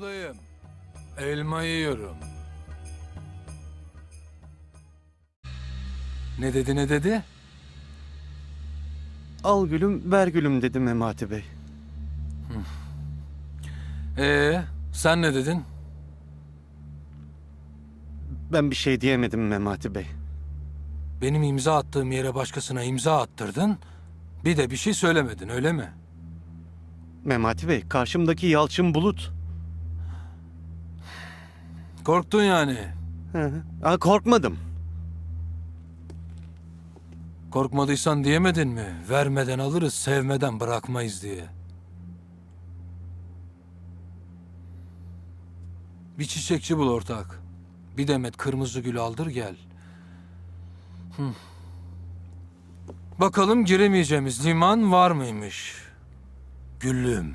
buradayım. Elma yiyorum. Ne dedi ne dedi? Al gülüm, ver gülüm dedi Memati Bey. Ee, sen ne dedin? Ben bir şey diyemedim Memati Bey. Benim imza attığım yere başkasına imza attırdın. Bir de bir şey söylemedin öyle mi? Memati Bey, karşımdaki Yalçın Bulut. Korktun yani. Hı hı. Korkmadım. Korkmadıysan diyemedin mi? Vermeden alırız, sevmeden bırakmayız diye. Bir çiçekçi bul ortak. Bir demet kırmızı gül aldır gel. Hı. Bakalım giremeyeceğimiz liman var mıymış? Güllüm.